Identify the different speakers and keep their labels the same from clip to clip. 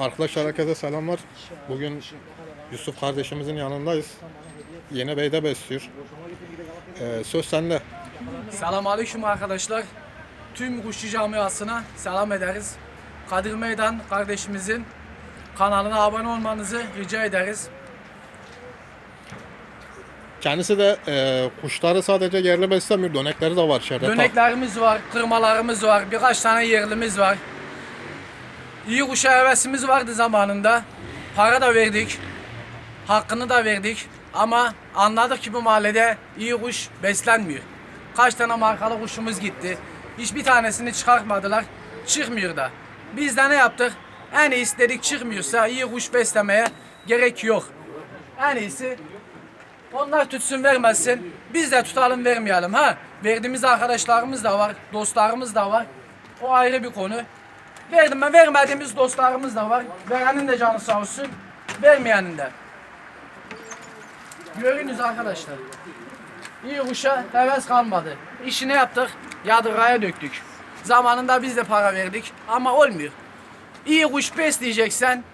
Speaker 1: Arkadaşlar herkese selamlar. Bugün Yusuf kardeşimizin yanındayız. Yeni Bey'de besliyor. Ee, söz sende.
Speaker 2: Selamünaleyküm arkadaşlar. Tüm kuşçu camiasına selam ederiz. Kadir Meydan kardeşimizin kanalına abone olmanızı rica ederiz.
Speaker 1: Kendisi de e, kuşları sadece yerli beslemiyor. Dönekleri de var içeride.
Speaker 2: Döneklerimiz var, kırmalarımız var, birkaç tane yerlimiz var. İyi kuşa hevesimiz vardı zamanında. Para da verdik. Hakkını da verdik. Ama anladık ki bu mahallede iyi kuş beslenmiyor. Kaç tane markalı kuşumuz gitti. Hiçbir tanesini çıkartmadılar. Çıkmıyor da. Biz de ne yaptık? En iyisi dedik çıkmıyorsa iyi kuş beslemeye gerek yok. En iyisi onlar tutsun vermezsin. Biz de tutalım vermeyelim ha. Verdiğimiz arkadaşlarımız da var, dostlarımız da var. O ayrı bir konu. Verdim ben vermediğimiz dostlarımız da var. Verenin de canı sağ olsun, vermeyenin de. Görünüz arkadaşlar. İyi kuşa heves kalmadı. İşini yaptık, yadırgaya döktük. Zamanında biz de para verdik ama olmuyor. İyi kuş besleyeceksen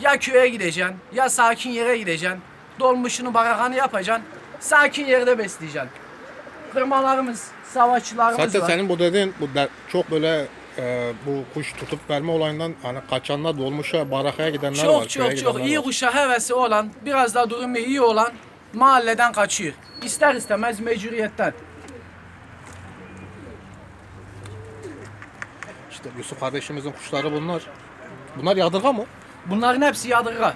Speaker 2: ya köye gideceksin ya sakin yere gideceksin. Dolmuşunu barakanı yapacaksın. Sakin yerde besleyeceksin. Kırmalarımız, savaşçılarımız
Speaker 1: Zaten
Speaker 2: var.
Speaker 1: senin bu dediğin bu de- çok böyle e, bu kuş tutup verme olayından hani kaçanlar dolmuşa barakaya gidenler var.
Speaker 2: Çok
Speaker 1: köye
Speaker 2: çok çok
Speaker 1: gidenler
Speaker 2: iyi
Speaker 1: var.
Speaker 2: kuşa hevesi olan, biraz da durumu iyi olan mahalleden kaçıyor. İster istemez mecburiyetten.
Speaker 1: İşte Yusuf kardeşimizin kuşları bunlar. Bunlar yadırga mı?
Speaker 2: Bunların hepsi yadırga.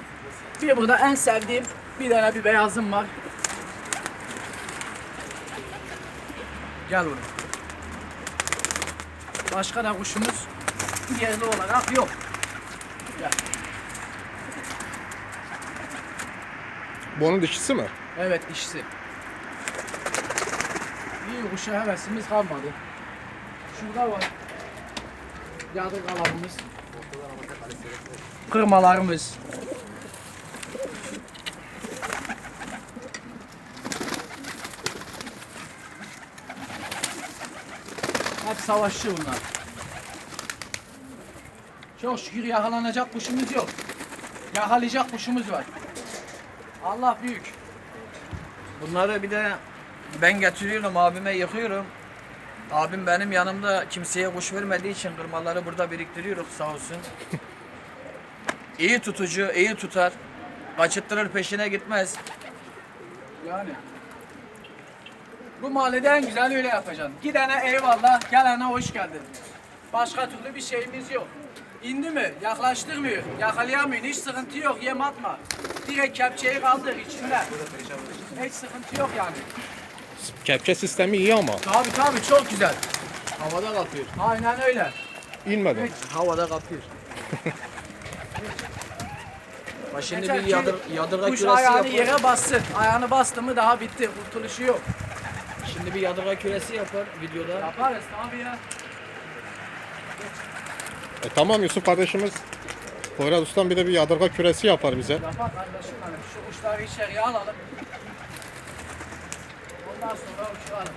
Speaker 2: Bir burada en sevdiğim bir tane bir beyazım var. Gel oğlum. Başka da kuşumuz yerli olarak yok.
Speaker 1: Bu onun dişisi mi?
Speaker 2: Evet işsi. İyi kuşa hevesimiz kalmadı. Şurada var. Yadırgalarımız. Kırmalarımız. Hep savaşçı bunlar. Çok şükür yakalanacak kuşumuz yok. Yakalayacak kuşumuz var. Allah büyük.
Speaker 3: Bunları bir de ben getiriyorum abime yıkıyorum. Abim benim yanımda kimseye kuş vermediği için kırmaları burada biriktiriyoruz sağ olsun. iyi tutucu, iyi tutar. Kaçıttırır peşine gitmez.
Speaker 2: Yani. Bu mahallede en güzel öyle yapacaksın. Gidene eyvallah, gelene hoş geldin. Başka türlü bir şeyimiz yok. İndi mi? Yaklaştırmıyor. Yakalayamıyor. Hiç sıkıntı yok. Yem atma. Direkt kepçeyi kaldır içinde. Hiç sıkıntı yok yani.
Speaker 1: Kepçe sistemi iyi ama
Speaker 2: Tabi tabi çok güzel.
Speaker 3: Havada kapıyor.
Speaker 2: Aynen öyle.
Speaker 1: inmedi.
Speaker 3: Havada kapıyor. Bak şimdi
Speaker 2: Yeter
Speaker 3: bir
Speaker 2: ki
Speaker 3: yadır, yadırga
Speaker 2: Kuş
Speaker 3: küresi
Speaker 2: ayağını
Speaker 3: yapar.
Speaker 2: yere bassın. Ayağını bastı mı daha bitti. Kurtuluşu yok.
Speaker 3: Şimdi bir yadırga küresi yapar videoda.
Speaker 2: Yaparız tabi ya.
Speaker 1: E, tamam Yusuf kardeşimiz. Poyraz Ustam bir de bir yadırga küresi yapar bize.
Speaker 2: Yapar kardeşim benim. Şu kuşları içeriye alalım. Ondan sonra uçuralım.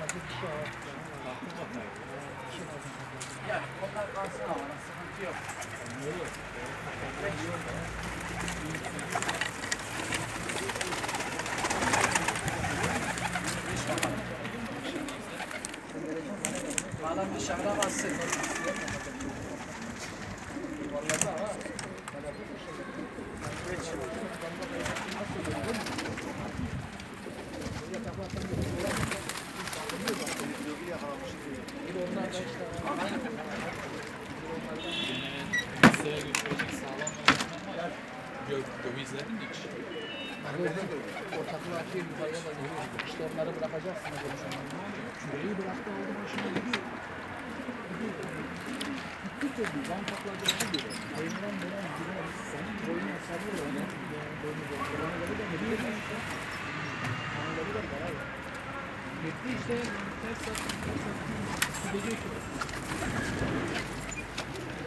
Speaker 2: Gel, onlar kalsın havada, sıkıntı yok. Adam dışarıda bassın.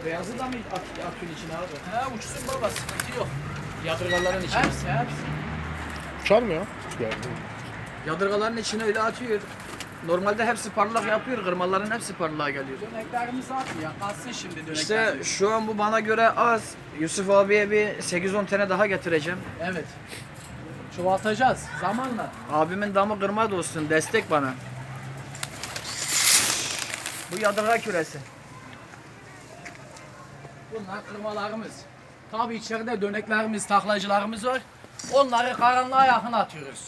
Speaker 3: Beyazı da mı atıyor içine abi?
Speaker 2: He uçsun baba, sıkıntı yok.
Speaker 3: Yadırgaların içine.
Speaker 2: Hepsi, hepsi.
Speaker 1: Uçar mı ya?
Speaker 3: Yadırgaların içine öyle atıyor. Normalde hepsi parlak yapıyor. Kırmaların hepsi parlağa geliyor.
Speaker 2: Döneklerimiz atmıyor. Kalsın şimdi dönekler.
Speaker 3: İşte şu an bu bana göre az. Yusuf abiye bir 8-10 tane daha getireceğim.
Speaker 2: Evet. Çoğaltacağız zamanla.
Speaker 3: Abimin damı kırma olsun. Destek bana. Bu yadırga küresi.
Speaker 2: Bunlar kırmalarımız. Tabii içeride döneklerimiz, taklacılarımız var. Onları karanlığa yakın atıyoruz.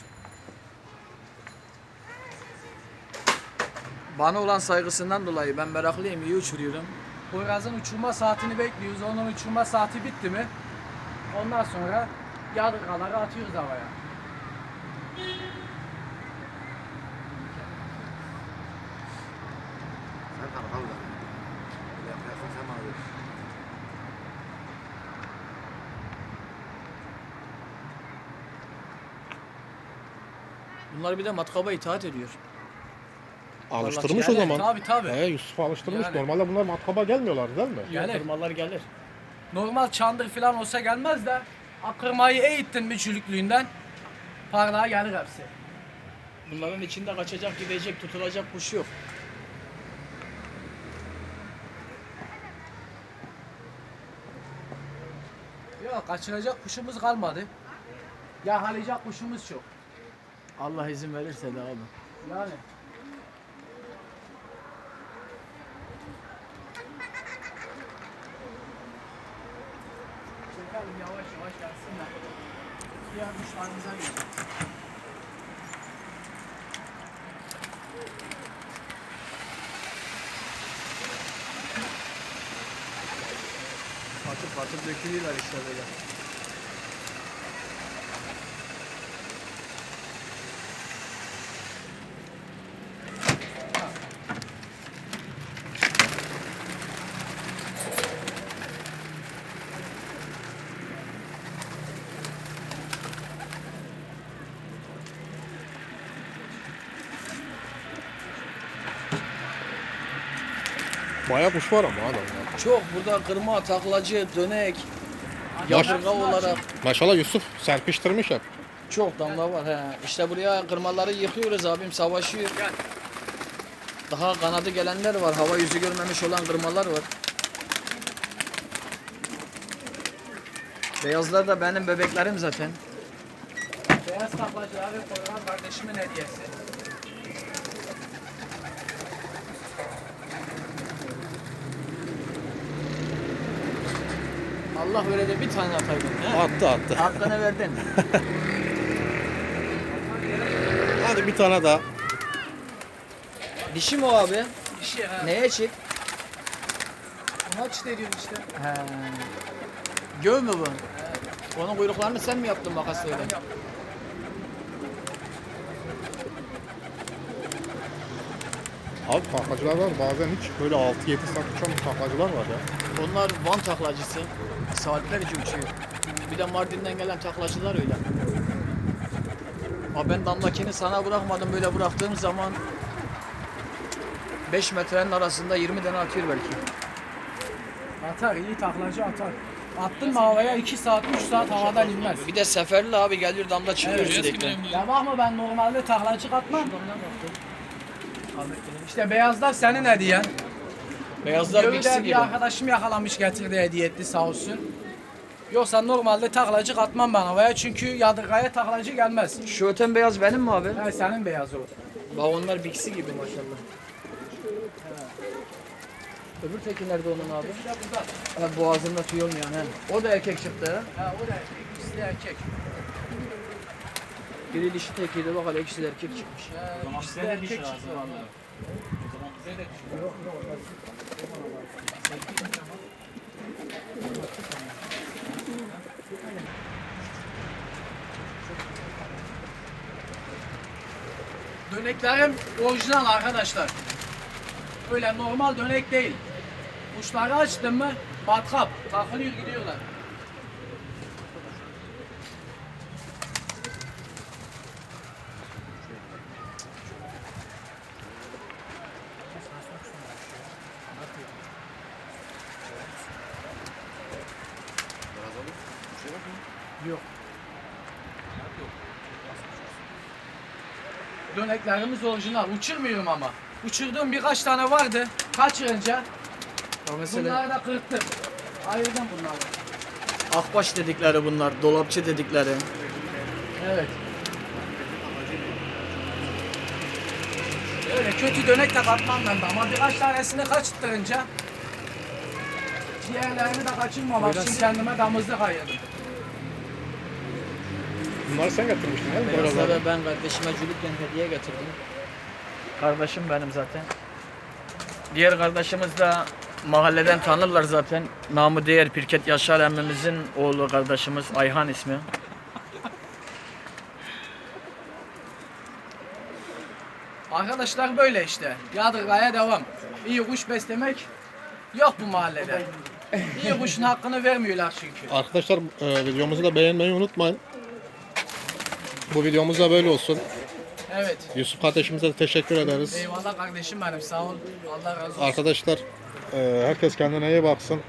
Speaker 3: Bana olan saygısından dolayı ben meraklıyım, iyi uçuruyorum.
Speaker 2: Poyraz'ın uçurma saatini bekliyoruz. Onun uçurma saati bitti mi? Ondan sonra yadırgaları atıyoruz havaya.
Speaker 3: Bunlar bir de matkaba itaat ediyor.
Speaker 1: Alıştırmış
Speaker 3: yani,
Speaker 1: o zaman.
Speaker 2: Tabii tabii.
Speaker 1: He, Yusuf alıştırmış.
Speaker 2: Yani.
Speaker 1: Normalde bunlar matkaba gelmiyorlar değil mi?
Speaker 2: Gelir.
Speaker 3: Kırmalar gelir.
Speaker 2: Normal çandır falan olsa gelmez de akırmayı eğittin mi çürüklüğünden parlağa gelir hepsi.
Speaker 3: Bunların içinde kaçacak, gidecek, tutulacak kuş yok.
Speaker 2: Yok kaçıracak kuşumuz kalmadı. Yakalayacak kuşumuz çok.
Speaker 3: Allah izin verirse de abi.
Speaker 2: Yani. Çekelim yavaş yavaş gelsinler. Diğer kuşlarımıza gidelim.
Speaker 3: Patıp patıp dökülüyorlar işte böyle.
Speaker 1: Bayağı kuş var ama adam.
Speaker 3: Çok burada kırma, taklacı, dönek,
Speaker 1: Yaş-
Speaker 3: yadırga olarak
Speaker 1: Maşallah Yusuf serpiştirmiş hep.
Speaker 3: çok damla var. He. İşte buraya kırmaları yıkıyoruz abim savaşıyor. Daha kanadı gelenler var. Hava yüzü görmemiş olan kırmalar var. Beyazlar da benim bebeklerim zaten.
Speaker 2: Beyaz taklacıları Koyran kardeşimin hediyesi.
Speaker 3: Allah öyle de bir tane ataydın. he?
Speaker 1: Attı attı.
Speaker 3: Hakkını verdin.
Speaker 1: Hadi bir tane daha.
Speaker 3: Dişi mi o abi?
Speaker 2: Şey ha.
Speaker 3: Neye çift?
Speaker 2: Ona çıt ediyorum işte.
Speaker 3: He. Göv mü bu? Onun kuyruklarını sen mi yaptın makasla öyle?
Speaker 1: Abi taklacılar var bazen hiç böyle 6-7 saat uçan taklacılar var ya.
Speaker 3: Onlar Van taklacısı. Saatlerce uçuyor. Bir de Mardin'den gelen taklacılar öyle. Ama ben damlakini sana bırakmadım. Böyle bıraktığım zaman 5 metrenin arasında 20 tane atıyor belki.
Speaker 2: Atar iyi taklacı atar. Attın mı havaya 2 saat 3 saat havadan inmez.
Speaker 3: Bir de seferli abi geliyor damla çıkıyor
Speaker 2: Evet.
Speaker 3: sürekli.
Speaker 2: Ya bakma ben normalde taklacı atmam. İşte beyazlar senin hediyen.
Speaker 3: Beyazlar mixi gibi.
Speaker 2: bir arkadaşım yakalamış getirdi hediye etti sağ olsun. Yoksa normalde taklacı atmam ben havaya çünkü yadırgaya taklacı gelmez.
Speaker 3: Şu öten beyaz benim mi abi?
Speaker 2: Yani senin beyaz o.
Speaker 3: Bak onlar biksi gibi maşallah. Öbür teki nerede onun abi?
Speaker 2: Bir de burada.
Speaker 3: Ha, boğazında tüy olmayan he. O da erkek çıktı ha.
Speaker 2: Ha o da erkek, ikisi de erkek.
Speaker 3: Biri dişi tekiydi bak hele ikisi de erkek çıkmış.
Speaker 2: Ha, ikisi de erkek çıktı Döneklerim orijinal arkadaşlar. Öyle normal dönek değil. Uçları açtın mı matkap takılıyor gidiyorlar. Yok. Döneklerimiz orijinal. Uçurmuyorum ama. Uçurduğum birkaç tane vardı. Kaçırınca
Speaker 3: Bak mesela
Speaker 2: bunları da kırptım. Ayırdım bunları.
Speaker 3: akbaş dedikleri bunlar, dolapçı dedikleri.
Speaker 2: Evet. Öyle kötü dönek de katmam ben de ama birkaç tanesini kaçırtınca diğerlerini de kaçırmamak için kendime damızlık ayırdım.
Speaker 1: Bunları sen getirmiştin değil mi? Borazları.
Speaker 3: Beyazları ben kardeşime cülükken hediye getirdim. Kardeşim benim zaten. Diğer kardeşimiz de mahalleden tanırlar zaten. Namı değer Pirket Yaşar emmimizin oğlu kardeşimiz Ayhan ismi.
Speaker 2: Arkadaşlar böyle işte. Yadırgaya devam. İyi kuş beslemek yok bu mahallede. İyi kuşun hakkını vermiyorlar çünkü.
Speaker 1: Arkadaşlar e, videomuzu da beğenmeyi unutmayın. Bu videomuz da böyle olsun.
Speaker 2: Evet.
Speaker 1: Yusuf kardeşimize de teşekkür ederiz.
Speaker 2: Eyvallah kardeşim benim sağ ol. Allah razı olsun.
Speaker 1: Arkadaşlar e, herkes kendine iyi baksın.